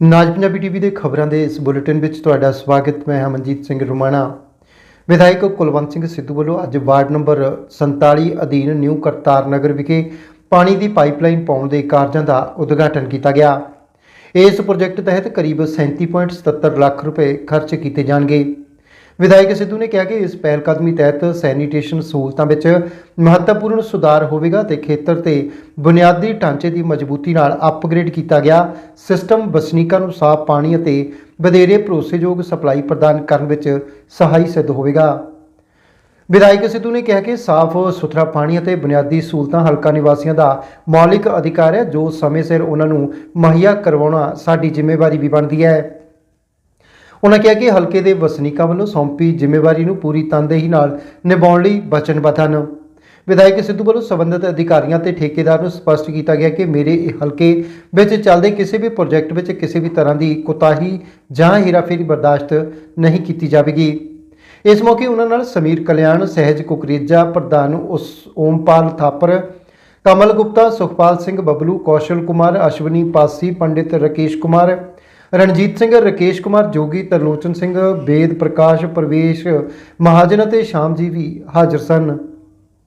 ਨਾਜ Punjabi TV ਦੇ ਖਬਰਾਂ ਦੇ ਇਸ ਬੁਲੇਟਿਨ ਵਿੱਚ ਤੁਹਾਡਾ ਸਵਾਗਤ, ਮੈਂ ਹਮਨਜੀਤ ਸਿੰਘ ਰੁਮਾਣਾ। ਵਿਧਾਇਕ ਕੁਲਵੰਤ ਸਿੰਘ ਸਿੱਧੂ ਵੱਲੋਂ ਅੱਜ ਵਾਰਡ ਨੰਬਰ 47 ਅਧੀਨ ਨਿਊ ਕਰਤਾਰ ਨਗਰ ਵਿਖੇ ਪਾਣੀ ਦੀ ਪਾਈਪਲਾਈਨ ਪਾਉਣ ਦੇ ਕਾਰਜਾਂ ਦਾ ਉਦਘਾਟਨ ਕੀਤਾ ਗਿਆ। ਇਸ ਪ੍ਰੋਜੈਕਟ ਤਹਿਤ ਕਰੀਬ 37.77 ਲੱਖ ਰੁਪਏ ਖਰਚ ਕੀਤੇ ਜਾਣਗੇ। ਵਿਧਾਇਕ ਸਿੱਧੂ ਨੇ ਕਿਹਾ ਕਿ ਇਸ ਪਹਿਲ ਕਦਮੀ ਤਹਿਤ ਸੈਨੀਟੇਸ਼ਨ ਸਹੂਲਤਾਂ ਵਿੱਚ ਮਹੱਤਵਪੂਰਨ ਸੁਧਾਰ ਹੋਵੇਗਾ ਤੇ ਖੇਤਰ ਤੇ ਬੁਨਿਆਦੀ ਢਾਂਚੇ ਦੀ ਮਜ਼ਬੂਤੀ ਨਾਲ ਅਪਗ੍ਰੇਡ ਕੀਤਾ ਗਿਆ। ਸਿਸਟਮ ਵਸਨੀਕਾਂ ਨੂੰ ਸਾਫ਼ ਪਾਣੀ ਅਤੇ ਵਧੇਰੇ ਭਰੋਸੇਯੋਗ ਸਪਲਾਈ ਪ੍ਰਦਾਨ ਕਰਨ ਵਿੱਚ ਸਹਾਈ ਸਿੱਧ ਹੋਵੇਗਾ। ਵਿਧਾਇਕ ਸਿੱਧੂ ਨੇ ਕਿਹਾ ਕਿ ਸਾਫ਼ ਸੁਥਰਾ ਪਾਣੀ ਅਤੇ ਬੁਨਿਆਦੀ ਸਹੂਲਤਾਂ ਹਲਕਾ ਨਿਵਾਸੀਆਂ ਦਾ ਮੌਲਿਕ ਅਧਿਕਾਰ ਹੈ, ਜੋ ਸਮੇਂ ਸਿਰ ਉਹਨਾਂ ਨੂੰ ਮੁਹੱਈਆ ਕਰਵਾਉਣਾ ਸਾਡੀ ਜ਼ਿੰਮੇਵਾਰੀ ਵੀ ਬਣਦੀ ਹੈ। ਉਹਨਾਂ ਕਿਹਾ ਕਿ ਹਲਕੇ ਦੇ ਵਸਨੀਕਾਂ ਵੱਲੋਂ ਸੌਂਪੀ ਜ਼ਿੰਮੇਵਾਰੀ ਨੂੰ ਪੂਰੀ ਤਨਦੇਹੀ ਨਾਲ ਨਿਭਾਉਣ ਲਈ ਵਚਨਬੱਧ ਹਨ ਵਿਧਾਇਕ ਸਿੱਧੂ ਵੱਲੋਂ ਸੰਬੰਧਿਤ ਅਧਿਕਾਰੀਆਂ ਤੇ ਠੇਕੇਦਾਰ ਨੂੰ ਸਪਸ਼ਟ ਕੀਤਾ ਗਿਆ ਕਿ ਮੇਰੇ ਇਹ ਹਲਕੇ ਵਿੱਚ ਚੱਲਦੇ ਕਿਸੇ ਵੀ ਪ੍ਰੋਜੈਕਟ ਵਿੱਚ ਕਿਸੇ ਵੀ ਤਰ੍ਹਾਂ ਦੀ ਕੁਤਾਹੀ ਜਾਂ ਹੀਰਾਫੇਰੀ ਬਰਦਾਸ਼ਤ ਨਹੀਂ ਕੀਤੀ ਜਾਵੇਗੀ। ਇਸ ਮੌਕੇ ਉਹਨਾਂ ਨਾਲ ਸਮੀਰ ਕਲਿਆਣ, ਸਹਿਜ ਕੁਕਰੇਜਾ ਪ੍ਰਧਾਨ ਉਸ ਓਮਪਾਲ ਥਾਪਰ, ਕਮਲ ਗੁਪਤਾ, ਸੁਖਪਾਲ ਸਿੰਘ ਬਬਲੂ, ਕੌਸ਼ਲ ਕੁਮਾਰ, ਅਸ਼ਵਨੀ ਪਾਸੀ, ਪੰਡਿਤ ਰਕੇਸ਼ ਕੁਮਾਰ ਰਣਜੀਤ ਸਿੰਘ, ਰਕੇਸ਼ ਕੁਮਾਰ, ਜੋਗੀ, ਤਰਲੋਚਨ ਸਿੰਘ, ਬੇਦ ਪ੍ਰਕਾਸ਼, ਪਰਵੇਸ਼ ਮਹਾਜਨ ਅਤੇ ਸ਼ਾਮ ਜੀ ਵੀ ਹਾਜ਼ਰ ਸਨ।